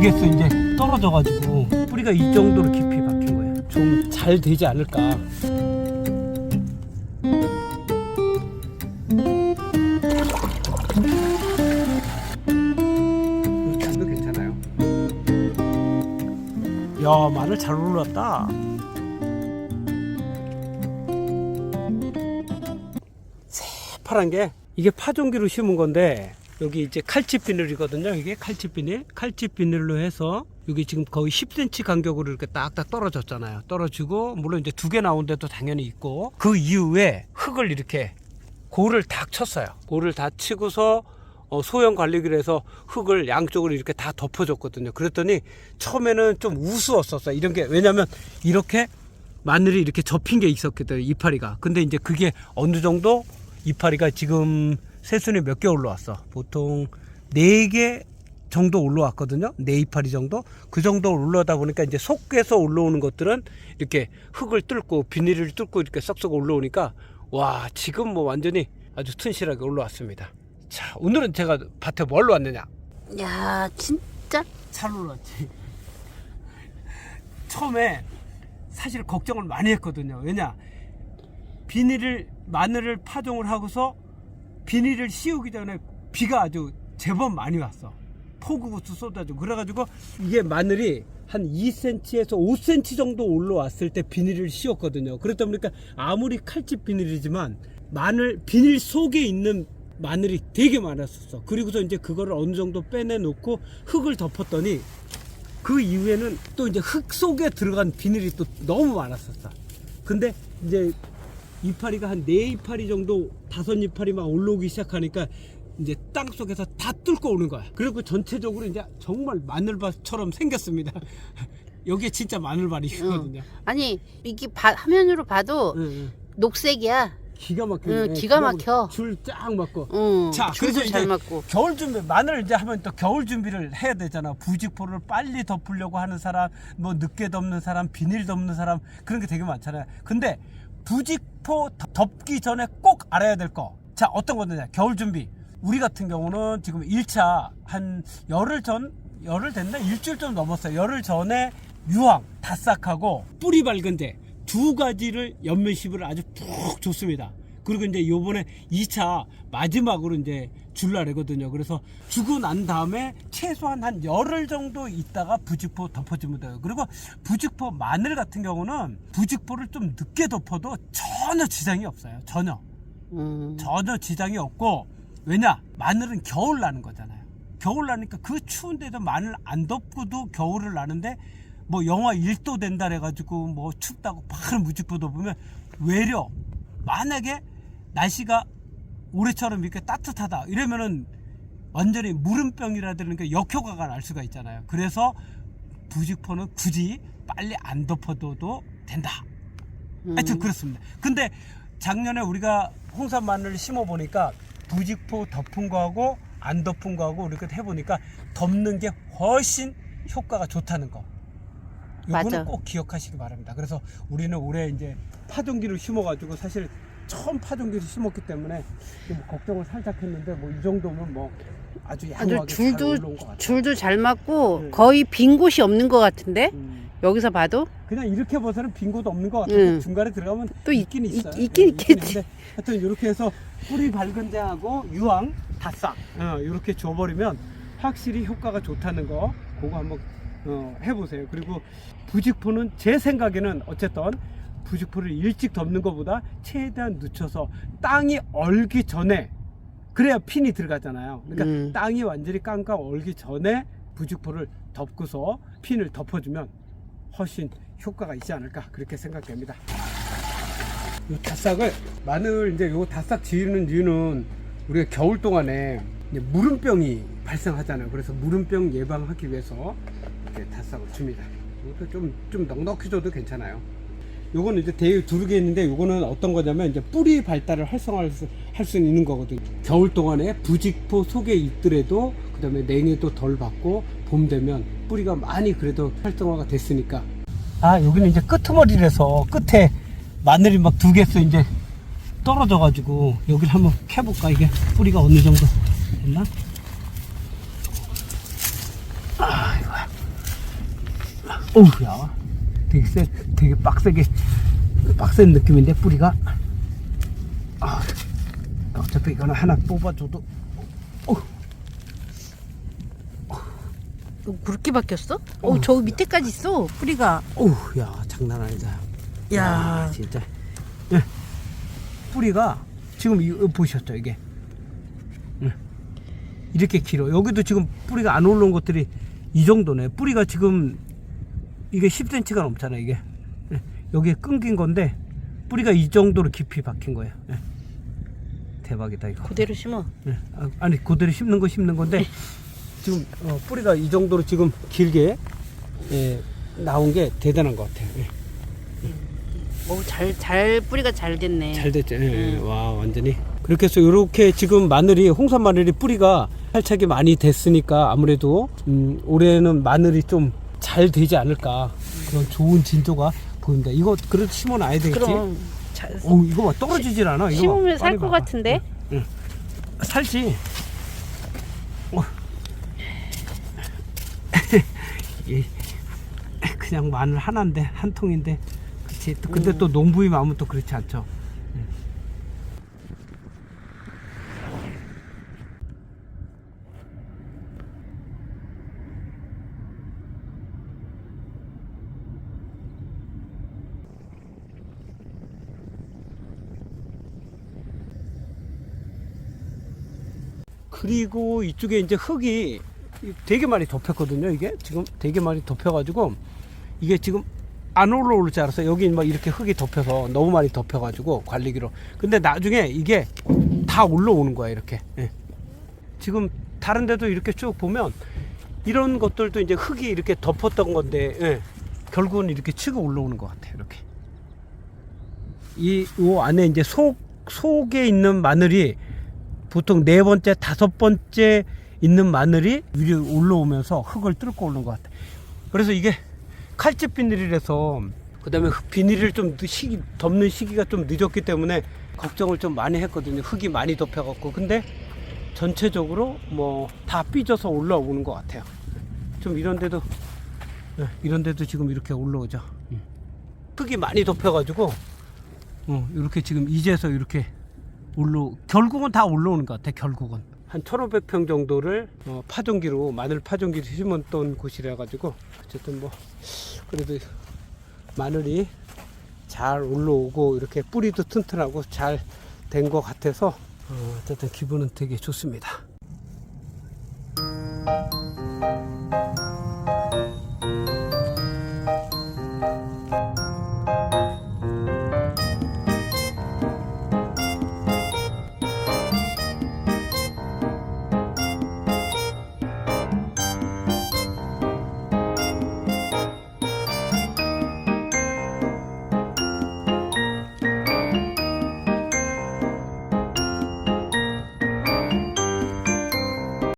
두 개수 이제 떨어져가지고 뿌리가 이 정도로 깊이 박힌 거예요. 좀 잘 되지 않을까. 이렇게 괜찮아요. 야 마늘 잘 올랐다. 새파란 게 이게 파종기로 심은 건데 여기 이제 칼집 비닐이거든요. 이게 칼집 비닐, 칼집 비닐로 해서 여기 지금 거의 10cm 간격으로 이렇게 딱딱 떨어졌잖아요. 떨어지고 물론 이제 두 개 나온 데도 당연히 있고 그 이후에 흙을 이렇게 고를 다 쳤어요. 고를 다 치고서 어, 소형 관리기를 해서 흙을 양쪽으로 이렇게 다 덮어줬거든요. 그랬더니 처음에는 좀 우스웠었어요. 이런 게 왜냐면 이렇게 마늘이 이렇게 접힌 게 있었거든요. 이파리가. 근데 이제 그게 어느 정도 이파리가 지금 새순이 몇 개 올라왔어. 보통 네 개 정도 올라왔거든요. 네 이파리 정도. 그 정도 올라오다 보니까 이제 속에서 올라오는 것들은 이렇게 흙을 뚫고 비닐을 뚫고 이렇게 썩썩 올라오니까 와 지금 뭐 완전히 아주 튼실하게 올라왔습니다. 자 오늘은 제가 밭에 뭘로 왔느냐? 야 진짜 잘 올랐지. 처음에 사실 걱정을 많이 했거든요. 왜냐 비닐을 마늘을 파종을 하고서 비닐을 씌우기 전에 비가 아주 제법 많이 왔어. 폭우부터 쏟아지고 그래가지고 이게 마늘이 한 2cm에서 5cm 정도 올라왔을 때 비닐을 씌웠거든요. 그렇다 보니까 아무리 칼집 비닐이지만 마늘 비닐 속에 있는 마늘이 되게 많았었어. 그리고서 이제 그거를 어느 정도 빼내놓고 흙을 덮었더니 그 이후에는 또 이제 흙 속에 들어간 비닐이 또 너무 많았었어. 근데 이제 이파리가 한 네 이파리 정도, 다섯 이파리 막 올라오기 시작하니까 이제 땅 속에서 다 뚫고 오는 거야. 그리고 전체적으로 이제 정말 마늘밭처럼 생겼습니다. 여기에 진짜 마늘밭이거든요. 아니 이게 바- 화면으로 봐도 응, 응. 녹색이야. 기가 막혀. 응, 기가 막혀. 줄 쫙 맞고. 응. 자, 그래서 잘 이제 맞고. 겨울 준비 마늘 이제 하면 또 겨울 준비를 해야 되잖아. 부직포를 빨리 덮으려고 하는 사람, 뭐 늦게 덮는 사람, 비닐 덮는 사람 그런 게 되게 많잖아요. 근데 부직포 덮- 덮기 전에 꼭 알아야 될 거. 자, 어떤 거냐? 겨울 준비. 우리 같은 경우는 지금 1차 한 열흘 전 열흘 됐나? 일주일 좀 넘었어요. 열흘 전에 유황, 다싹하고 뿌리 밝은 데 두 가지를 연면십을 아주 푹 줬습니다. 그리고 이제 요번에 2차 마지막으로 이제 줄라래거든요. 그래서 주고 난 다음에 최소한 한 열흘 정도 있다가 부직포 덮어주면 돼요. 그리고 부직포 마늘 같은 경우는 부직포를 좀 늦게 덮어도 전혀 지장이 없어요. 전혀. 음. 전혀 지장이 없고 왜냐 마늘은 겨울 나는 거잖아요 겨울 나니까 그 추운데도 마늘 안 덮고도 겨울을 나는데 뭐 영하 1도 된다 해가지고 뭐 춥다고 바로 무직보도 보면 외려 만약에 날씨가 올해처럼 이렇게 따뜻하다 이러면은 완전히 무름병이라든가 역효과가 날 수가 있잖아요 그래서 부직포는 굳이 빨리 안 덮어둬도 된다 하여튼 그렇습니다. 근데 작년에 우리가 홍삼 마늘을 심어 보니까 부직포 덮은 거하고 안 덮은 거하고 이렇게 해보니까 덮는 게 훨씬 효과가 좋다는 거. 이거는 꼭 기억하시기 바랍니다. 그래서 우리는 올해 이제 파종기를 심어가지고 사실 처음 파종기를 심었기 때문에 좀 걱정을 살짝 했는데 뭐 이 정도면 뭐 아주 아주 양호하게 잘 줄도 올라온 것 같아요. 줄도 잘 맞고 네. 거의 빈 곳이 없는 것 같은데 음. 여기서 봐도 그냥 이렇게 봐서는 빈곳 없는 것 같아요. 응. 중간에 들어가면 또 있- 있긴 있- 있어요. 있긴 예, 있겠지. 하여튼 이렇게 해서 뿌리 밝은 데하고 유황, 다싹 어, 이렇게 줘버리면 확실히 효과가 좋다는 거 그거 한번 어, 해보세요. 그리고 부직포는 제 생각에는 어쨌든 부직포를 일찍 덮는 것보다 최대한 늦춰서 땅이 얼기 전에 그래야 핀이 들어가잖아요. 그러니까 음. 땅이 완전히 깡깡 얼기 전에 부직포를 덮고서 핀을 덮어주면 훨씬 효과가 있지 않을까 그렇게 생각됩니다. 이 다싹을 마늘 이제 요 다싹 지르는 이유는 우리가 겨울 동안에 무름병이 발생하잖아요. 그래서 무름병 예방하기 위해서 이렇게 다싹을 줍니다. 이것도 좀, 좀 넉넉히 줘도 괜찮아요. 요거는 이제 대유 두르게 있는데 요거는 어떤 거냐면 이제 뿌리 발달을 활성화할 수, 할 수 있는 거거든요. 겨울 동안에 부직포 속에 있더라도 그 다음에 냉해도 덜 받고 봄 되면 뿌리가 많이 그래도 활성화가 됐으니까. 아, 여기는 이제 끄트머리라서 끝에 마늘이 막 두 개수 이제 떨어져가지고 여기를 한번 캐볼까 이게 뿌리가 어느 정도 됐나? 아, 이거야. 어우야 되게 세 되게 빡세게 빡센 느낌인데 뿌리가 아, 어차피 이거는 하나 뽑아줘도 어, 어, 그렇게 바뀌었어? 어, 저 밑에까지 있어. 뿌리가. 어우야 장난 아니다 야. 진짜 예. 뿌리가 지금 이거 보셨죠 이게 예. 이렇게 길어 여기도 지금 뿌리가 안 올라온 것들이 이 정도네 뿌리가 지금 이게 10cm가 넘잖아 이게 예. 여기에 끊긴 건데 뿌리가 이 정도로 깊이 박힌 거예요 예. 대박이다 이거 그대로 심어. 예. 아, 아니 그대로 심는 거 심는 건데 지금 어, 뿌리가 이 정도로 지금 길게 예, 나온 게 대단한 것 같아요 예. 오, 잘, 잘, 뿌리가 잘 됐네. 잘 됐죠. 예, 음. 와 완전히. 그렇게 해서 이렇게 지금 마늘이 홍산 마늘이 뿌리가 살짝이 많이 됐으니까 아무래도 음, 올해는 마늘이 좀 잘 되지 않을까 그런 좋은 진조가 보입니다. 이거 그래도 심어놔야 되겠지. 그럼. 잘, 오 이거 봐 떨어지질 않아. 이거 봐. 심으면 살 빨리 것 봐봐. 같은데? 응. 살지. 어. 이 그냥 마늘 하나인데 한 통인데 그렇지. 또 근데 또 농부의 마음은 또 그렇지 않죠. 응. 그리고 이쪽에 이제 흙이 되게 많이 덮였거든요. 이게 지금 되게 많이 덮여가지고 이게 지금 안 올라올 줄 알았어요. 여기 막 이렇게 흙이 덮여서 너무 많이 덮여가지고 관리기로. 근데 나중에 이게 다 올라오는 거야 이렇게. 예. 지금 다른 데도 이렇게 쭉 보면 이런 것들도 이제 흙이 이렇게 덮었던 건데 예. 결국은 이렇게 치고 올라오는 것 같아요. 이렇게. 이요 안에 이제 속 속에 있는 마늘이 보통 네 번째, 다섯 번째 있는 마늘이 위로 올라오면서 흙을 뚫고 오는 것 같아. 그래서 이게 칼집 비닐이라서 그다음에 흙 비닐을 좀 늦- 시기 덮는 시기가 좀 늦었기 때문에 걱정을 좀 많이 했거든요. 흙이 많이 덮여갖고 근데 전체적으로 뭐 다 삐져서 올라오는 것 같아요. 좀 이런데도 예, 이런데도 지금 이렇게 올라오죠. 음. 흙이 많이 덮여가지고 어, 이렇게 지금 이제서 이렇게 올라 결국은 다 올라오는 것 같아 결국은. 한 1500평 정도를 어, 파종기로 마늘 파종기로 심었던 곳이라 가지고 어쨌든 뭐 그래도 마늘이 잘 올라오고 이렇게 뿌리도 튼튼하고 잘 된 것 같아서 어, 어쨌든 기분은 되게 좋습니다